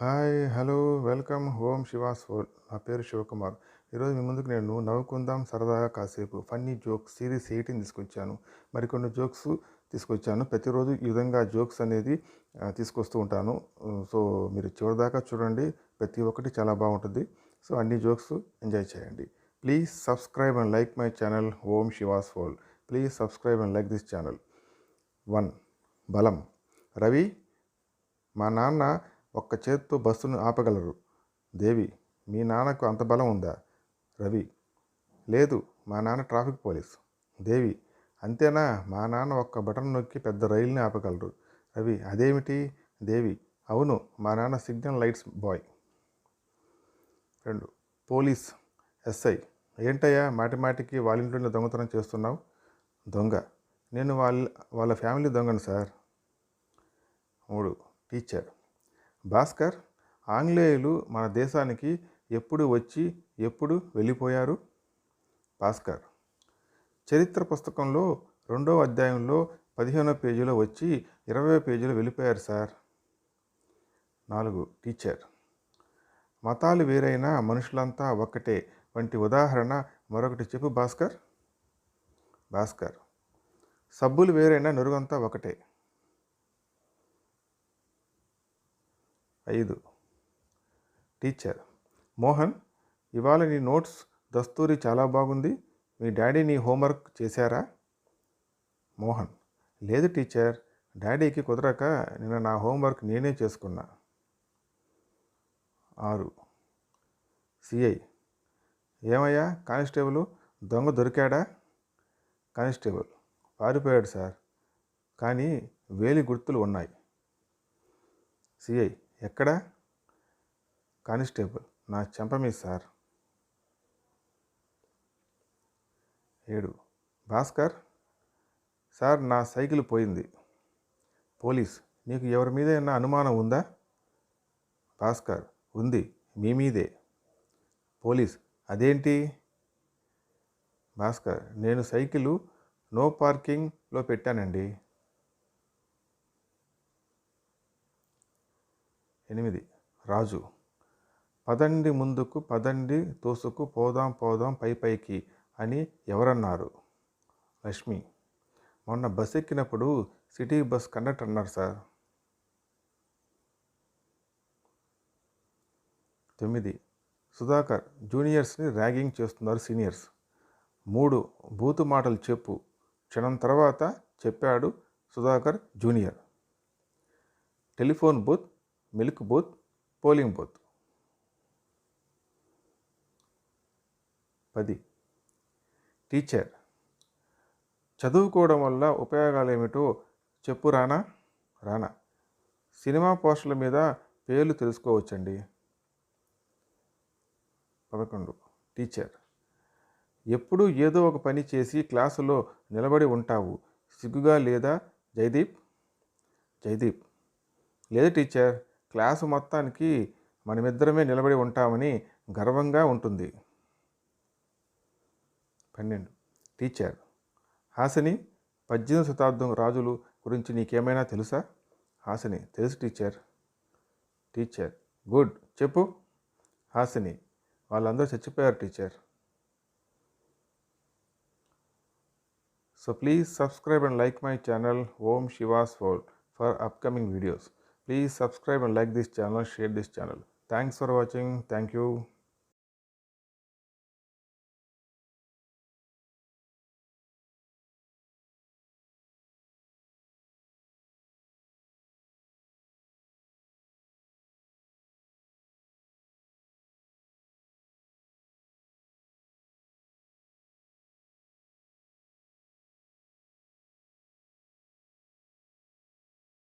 Hi hello welcome home Shiva's world నా పేరు శివకుమార్. ఈరోజు మీ ముందుకు నేను నవ్వుకుందాం సరదాగా కాసేపు ఫన్నీ జోక్స్ సిరీస్ ఎయిటీన్ తీసుకొచ్చాను. మరికొన్ని జోక్స్ తీసుకొచ్చాను. ప్రతిరోజు ఈ విధంగా జోక్స్ అనేది తీసుకొస్తూ ఉంటాను. సో మీరు చివరిదాకా చూడండి. ప్రతి ఒక్కటి చాలా బాగుంటుంది. సో అన్ని జోక్స్ ఎంజాయ్ చేయండి. Please subscribe and like my channel home Shiva's world please subscribe and like this channel. One. బలం. రవి మా నాన్న ఒక్క చేత్తో బస్సును ఆపగలరు. దేవి మీ నాన్నకు అంత బలం ఉందా? రవి లేదు మా నాన్న ట్రాఫిక్ పోలీస్. దేవి అంతేనా? మా నాన్న ఒక్క బటన్ నొక్కి పెద్ద రైలుని ఆపగలరు. రవి అదేమిటి? దేవి అవును మా నాన్న సిగ్నల్ లైట్స్ బాయ్. రెండు పోలీస్ ఎస్ఐ ఏంటయ్యా మాటిమాటికి వాళ్ళ ఇంట్లోనే దొంగతనం చేస్తున్నావు? దొంగ నేను వాళ్ళ వాళ్ళ ఫ్యామిలీ దొంగను సార్. మూడు టీచర్ భాస్కర్ ఆంగ్లేయులు మన దేశానికి ఎప్పుడు వచ్చి ఎప్పుడు వెళ్ళిపోయారు? భాస్కర్ చరిత్ర పుస్తకంలో రెండవ అధ్యాయంలో పదిహేనో పేజీలో వచ్చి ఇరవై పేజీలో వెళ్ళిపోయారు సార్. నాలుగు టీచర్ మతాలు వేరైనా మనుషులంతా ఒక్కటే వంటి ఉదాహరణ మరొకటి చెప్పు భాస్కర్. భాస్కర్ సబ్బులు వేరైనా నురుగంతా ఒకటే ఐదు. టీచర్ మోహన్ ఇవాళ నీ నోట్స్ దస్తూరి చాలా బాగుంది. మీ డాడీ నీ హోంవర్క్ చేశారా? మోహన్ లేదు టీచర్ డాడీకి కుదరక నిన్న నా హోంవర్క్ నేనే చేసుకున్నా. ఆరు. సిఐ ఏమయ్యా కానిస్టేబుల్ దొంగ దొరికాడా? కానిస్టేబుల్ పారిపోయాడు సార్ కానీ వేలి గుర్తులు ఉన్నాయి. సిఐ ఎక్కడ? కానిస్టేబుల్. నా చెంపమీ సార్. ఏడు. భాస్కర్? సార్ నా సైకిల్ పోయింది. పోలీస్ నీకు ఎవరి మీద ఏమన్నా అనుమానం ఉందా? భాస్కర్ ఉంది. మీ మీదే. పోలీస్ అదేంటి? భాస్కర్ నేను సైకిల్ నో పార్కింగ్లో పెట్టానండి. ఎనిమిది. రాజు పదండి ముందుకు పదండి తోసుకు పోదాం పోదాం పై పైకి అని ఎవరన్నారు? లక్ష్మి మొన్న బస్ ఎక్కినప్పుడు సిటీ బస్ కండక్టర్ అన్నారు సార్. తొమ్మిది. సుధాకర్ జూనియర్స్ని ర్యాగింగ్ చేస్తున్నారు సీనియర్స్. మూడు బూతు మాటలు చెప్పు. క్షణం తర్వాత చెప్పాడు Sudhakar junior. Telephone booth milk booth polling booth. పది. టీచర్ చదువుకోవడం వల్ల ఉపయోగాలు ఏమిటో చెప్పు రానా? రానా. సినిమా పోస్టర్ల మీద పేర్లు తెలుసుకోవచ్చండి. పదకొండు. టీచర్ ఎప్పుడూ ఏదో ఒక పని చేసి క్లాసులో నిలబడి ఉంటావు. సిగ్గుగా లేదా? జైదీప్ జైదీప్ లేదు టీచర్ క్లాసు మొత్తానికి మనమిద్దరమే నిలబడి ఉంటామని గర్వంగా ఉంటుంది. పన్నెండు. టీచర్. హాసిని పద్దెనిమిది శతాబ్దం రాజులు గురించి నీకేమైనా తెలుసా? హాసిని. తెలుసు టీచర్. టీచర్. గుడ్. చెప్పు. హాసిని. వాళ్ళందరూ చచ్చిపోయారు teacher. So please subscribe and like my channel. Om Shiva's world for upcoming videos. Please subscribe and like this channel, share this channel. Thanks for watching. Thank you.